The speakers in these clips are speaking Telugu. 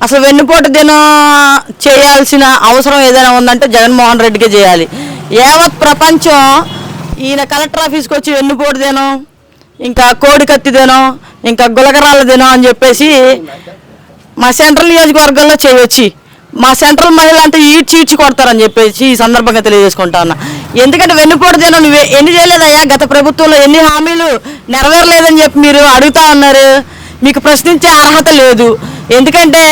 అసలు వెన్నుపోటు దినం చేయాల్సిన అవసరం ఏదైనా ఉందంటే జగన్మోహన్ రెడ్డికే చేయాలి. యావత్ ప్రపంచం ఈయన కలెక్టర్ ఆఫీస్కి వచ్చి వెన్నుపోటు దినం ఇంకా కోడికత్తి దినం ఇంకా గులకరాల దినం అని చెప్పేసి మా సెంట్రల్ నియోజకవర్గంలో చేయొచ్చి మా సెంట్రల్ మహిళ అంటే ఈడ్చి ఈడ్చి కొడతారని చెప్పేసి ఈ సందర్భంగా తెలియజేసుకుంటా ఉన్నా. ఎందుకంటే వెన్నుపోటు దినం నువ్వు ఎన్ని చేయలేదయ్యా? గత ప్రభుత్వంలో ఎన్ని హామీలు నెరవేరలేదని చెప్పి మీరు అడుగుతా ఉన్నారు. మీకు ప్రశ్నించే అర్హత లేదు. ఎందుకంటే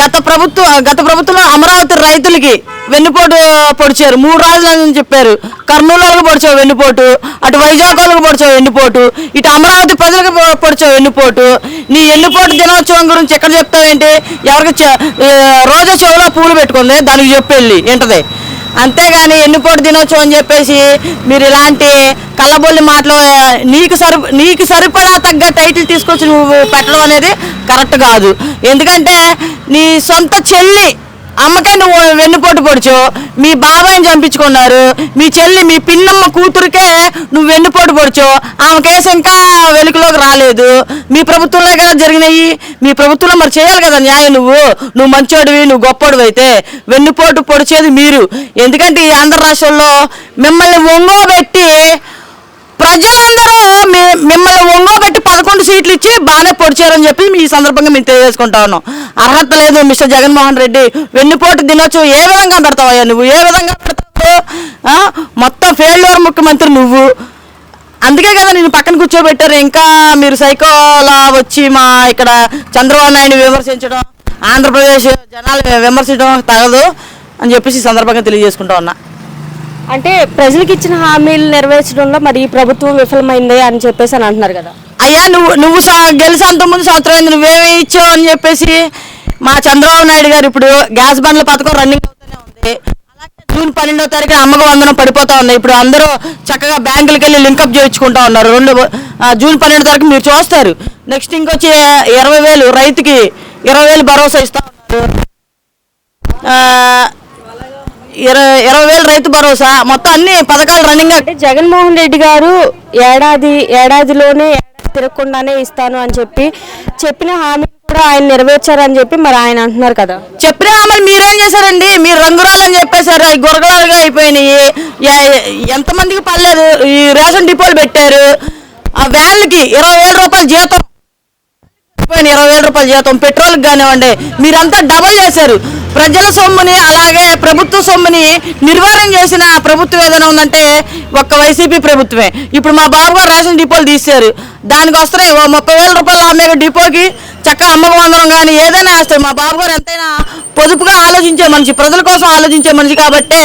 గత ప్రభుత్వ గత ప్రభుత్వంలో అమరావతి రైతులకి వెన్నుపోటు పొడిచారు. మూడు రాజధానులు చెప్పారు. కర్నూలు వాళ్ళకి పొడిచావు వెన్నుపోటు అటు వైజాగ్ వాళ్ళకి పొడిచావు వెన్నుపోటు ఇటు అమరావతి ప్రజలకు పొడిచావు వెన్నుపోటు. నీ ఎన్నుపోటు దినోత్సవం గురించి ఎక్కడ చెప్తావేంటి ఎవరికి రోజా చెవులో పూలు పెట్టుకుంది దానికి చెప్పెళ్ళి ఏంటది? అంతేగాని ఎన్నుపోటు దినోత్సవం అని చెప్పేసి మీరు ఇలాంటి కళ్ళబొల్లి మాటలు నీకు సరి నీకు సరిపడా తగ్గ టైటిల్ తీసుకొచ్చి నువ్వు పెట్టడం అనేది కరెక్ట్ కాదు. ఎందుకంటే నీ సొంత చెల్లి అమ్మకే నువ్వు వెన్నుపోటు పొడిచో మీ బాబాయిని చంపించుకున్నారు మీ చెల్లి మీ పిన్నమ్మ కూతురికే నువ్వు వెన్నుపోటు పొడిచో ఆమె కేసు ఇంకా వెలుగులోకి రాలేదు. మీ ప్రభుత్వంలో కదా జరిగినాయి. మీ ప్రభుత్వంలో మరి చేయాలి కదా న్యాయం నువ్వు. నువ్వు మంచోడివి నువ్వు గొప్పోడివి అయితే వెన్నుపోటు పొడిచేది మీరు. ఎందుకంటే ఈ ఆంధ్ర రాష్ట్రంలో మిమ్మల్ని ఒంగోబెట్టి ప్రజలందరూ మిమ్మల్ని ఒంగోబెట్టి పదకొండు సీట్లు ఇచ్చి బాగానే పొడిచారని చెప్పి మీ ఈ సందర్భంగా మేము తెలియజేసుకుంటా ఉన్నాం. అర్హత లేదు మిస్టర్ జగన్మోహన్ రెడ్డి. వెన్నుపోటు దినోత్సవం ఏ విధంగా పెడతావయ్యా నువ్వు? ఏ విధంగా పెడతావు? మొత్తం ఫెయిల్యూర్ ముఖ్యమంత్రి నువ్వు. అందుకే కదా నేను పక్కన కూర్చోబెట్టారు. ఇంకా మీరు సైకోలా వచ్చి మా ఇక్కడ చంద్రబాబు నాయుడు విమర్శించడం ఆంధ్రప్రదేశ్ జనాలు విమర్శించడం తగదు అని చెప్పేసి ఈ సందర్భంగా తెలియజేసుకుంటా ఉన్నా. అంటే ప్రజలకు ఇచ్చిన హామీలు నెరవేర్చడంలో మరి ఈ ప్రభుత్వం విఫలమైంది అని చెప్పేసి అని అంటున్నారు కదా. అయ్యా నువ్వు నువ్వు స- గెలిచి అంత ముందు సంవత్సరం అయింది నువ్వేమి ఇచ్చావు అని చెప్పేసి మా చంద్రబాబు నాయుడు గారు ఇప్పుడు గ్యాస్ బండ్ల పథకం రన్నింగ్ అవుతూనే ఉంది. అలాగే జూన్ పన్నెండో తారీఖు అమ్మక వందనం పడిపోతా ఉంది. ఇప్పుడు అందరూ చక్కగా బ్యాంకులకి వెళ్ళి లింకప్ చేయించుకుంటా ఉన్నారు. రెండు జూన్ పన్నెండో తారీఖు మీరు చూస్తారు. నెక్స్ట్ ఇంకొచ్చి ఇరవై వేలు రైతుకి ఇరవై వేలు భరోసా ఇస్తా ఉన్నారు. ఇరవై ఇరవై వేలు రైతు భరోసా మొత్తం అన్ని పథకాలు రన్నింగ్ అంటే జగన్మోహన్ రెడ్డి గారు ఏడాది ఏడాదిలోనే తిరగకుండానే ఇస్తాను అని చెప్పి చెప్పిన హామీ కూడా ఆయన నెరవేర్చారని చెప్పి మరి ఆయన అంటున్నారు కదా. చెప్పిన మరి మీరేం చేశారండి? మీరు రంగురాలని చెప్పేశారు. అవి గురగలాలుగా అయిపోయినాయి. ఎంతమందికి పర్లేదు ఈ రేషన్ డిపోలు పెట్టారు. ఆ వ్యాన్లకి ఇరవై వేల రూపాయల జీతం పోయిన ఇరవై వేల రూపాయల జీతం. పెట్రోల్కి కానివ్వండి. మీరంతా డబల్ చేశారు. ప్రజల సొమ్ముని అలాగే ప్రభుత్వ సొమ్ముని నిర్వహణ చేసిన ప్రభుత్వం ఏదైనా ఉందంటే ఒక్క వైసీపీ ప్రభుత్వమే. ఇప్పుడు మా బాబు గారు రేషన్ డిపోలు తీశారు. దానికి వస్తున్నాయి. ఓ ముప్పై వేల రూపాయలు అమ్మే డిపోకి. చక్కగా అమ్మక వందనం కానీ ఏదైనా వేస్తాయి మా బాబు గారు ఎంతైనా పొదుపుగా ఆలోచించే మనిషి ప్రజల కోసం ఆలోచించే మనిషి కాబట్టి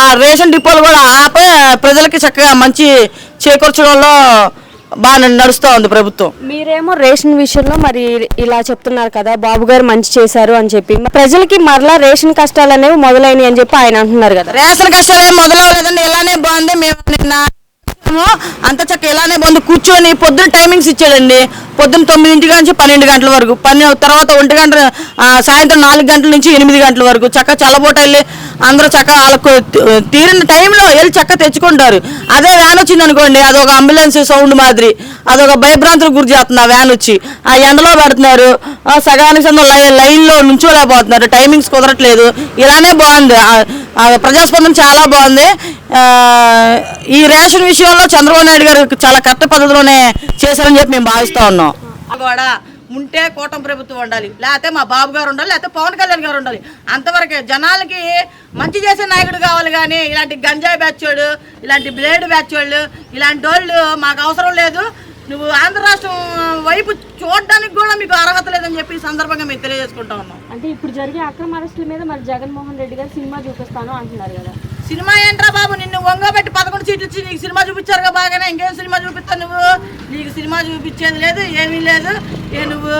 ఆ రేషన్ డిపోలు కూడా ఆపే ప్రజలకి చక్కగా మంచి చేకూర్చడంలో బాగా నడుస్తూ ఉంది ప్రభుత్వం. మీరేమో రేషన్ విషయంలో మరి ఇలా చెప్తున్నారు కదా బాబు గారు మంచి చేశారు అని చెప్పి. ప్రజలకి మరలా రేషన్ కష్టాలు అనేవి మొదలైనవి అని చెప్పి ఆయన అంటున్నారు కదా. రేషన్ కష్టాలు ఏం మొదలవలేదండి. ఇలానే బాగుంది. మేము నిన్న అంత చక్క ఇలానే బాగుంది కూర్చొని పొద్దున టైమింగ్స్ ఇచ్చాడండి. పొద్దున్న తొమ్మిదింటి నుంచి పన్నెండు గంటల వరకు. పని తర్వాత ఒంటి గంట సాయంత్రం నాలుగు గంటల నుంచి ఎనిమిది గంటల వరకు. చక్క చల్లబోట వెళ్ళి అందరూ చక్క వాళ్ళకు తీరిన టైంలో వెళ్ళి చక్క తెచ్చుకుంటారు. అదే వ్యాన్ వచ్చింది అనుకోండి అదొక అంబులెన్స్ సౌండ్ మాదిరి. అదొక భయభ్రాంతులకు గురి చేస్తుంది ఆ వ్యాన్ వచ్చి. ఆ ఎండలో పెడుతున్నారు. సగానికి సగం లై లైన్లో నుంచోలేకపోతున్నారు. టైమింగ్స్ కుదరట్లేదు. ఇలానే బాగుంది. ప్రజాస్పందన చాలా బాగుంది. ఈ రేషన్ విషయంలో చంద్రబాబు నాయుడు గారు చాలా కరెక్ట్ పద్ధతిలోనే చేశారని చెప్పి మేము భావిస్తా ఉన్నాం. కూడా ఉంటే కూటమి ప్రభుత్వం ఉండాలి. లేకపోతే మా బాబు గారు ఉండాలి లేకపోతే పవన్ కళ్యాణ్ గారు ఉండాలి. అంతవరకే జనాలకి మంచి చేసే నాయకుడు కావాలి కానీ ఇలాంటి గంజాయి బ్యాచ్ వాడు ఇలాంటి బ్లేడ్ బ్యాచ్ వాళ్ళు ఇలాంటి వాళ్ళు మాకు అవసరం లేదు. నువ్వు ఆంధ్ర రాష్ట్రం వైపు చూడడానికి కూడా మీకు అర్హత లేదని చెప్పి ఈ సందర్భంగా మేము తెలియజేసుకుంటా ఉన్నాం. అంటే ఇప్పుడు జరిగే అక్రమ అరెస్టుల మీద మరి జగన్మోహన్ రెడ్డి గారు సినిమా చూపిస్తాను అంటున్నారు కదా. సినిమా ఏంట్రా బాబు? నిన్ను వంగబెట్టి పదకొండు సీట్లు ఇచ్చి నీకు సినిమా చూపించారుగా బాగానే. ఇంకేం సినిమా చూపిస్తావు నువ్వు? నీకు సినిమా చూపించేది లేదు ఏమీ లేదు. నువ్వు?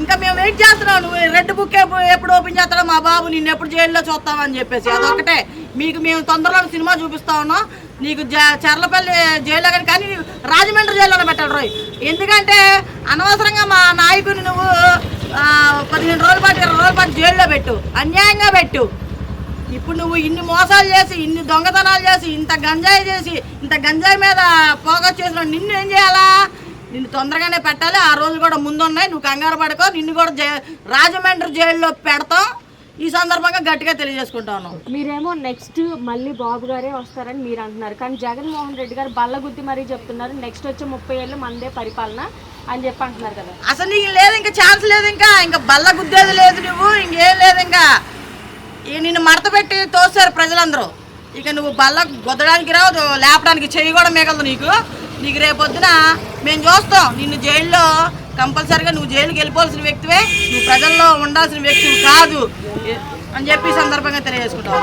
ఇంకా మేము వెయిట్ చేస్తున్నావు నువ్వు రెడ్ బుక్ ఎప్పుడు ఎప్పుడు ఓపెన్ చేస్తాడో మా బాబు నిన్ను ఎప్పుడు జైల్లో చూస్తామని చెప్పేసి. అదొకటే మీకు మేము తొందరలో సినిమా చూపిస్తా ఉన్నాం. నీకు చర్లపల్లి జైల్లో కానీ కానీ రాజమండ్రి జైల్లో పెట్టాడు రోయ్. ఎందుకంటే అనవసరంగా మా నాయకుని నువ్వు పదిహేను రోజుల పాటు ఇరవై రోజుల పాటు జైల్లో పెట్టు. అన్యాయంగా పెట్టు. ఇప్పుడు నువ్వు ఇన్ని మోసాలు చేసి ఇన్ని దొంగతనాలు చేసి ఇంత గంజాయి చేసి ఇంత గంజాయి మీద ఫోకస్ చేసిన నిన్ను ఏం చేయాలా? నిన్ను తొందరగానే పెట్టాలి. ఆ రోజు కూడా ముందున్నాయి. నువ్వు కంగారు పడుకో. నిన్ను కూడా జై రాజమండ్రి జైల్లో పెడతాం. ఈ సందర్భంగా గట్టిగా తెలియజేసుకుంటాను మీరేమో నెక్స్ట్ మళ్ళీ బాబు గారే వస్తారని మీరు అంటున్నారు. కానీ జగన్మోహన్ రెడ్డి గారు బల్లగుద్ది మరీ చెప్తున్నారు. నెక్స్ట్ వచ్చే ముప్పై ఏళ్ళు మందే పరిపాలన అని చెప్పి అంటున్నారు కదా. అసలు నీకు లేదు ఇంకా ఛాన్స్ లేదు ఇంకా. ఇంకా బల్ల గుద్దేది లేదు నువ్వు ఇంకేం లేదు ఇంకా. ఈ నిన్ను మడత పెట్టి ప్రజలందరూ. ఇక నువ్వు బల్ల గుద్దడానికి రావు లేపడానికి చెయ్యి కూడా మిగలదు నీకు. నీకు రేపొద్దున మేము చూస్తాం. నిన్ను జైల్లో కంపల్సరిగా నువ్వు జైలుకి వెళ్ళిపోవాల్సిన వ్యక్తివే. నువ్వు ప్రజల్లో ఉండాల్సిన వ్యక్తివి కాదు. అని చెప్పి సందర్భంగా తెలియజేసుకుంటావు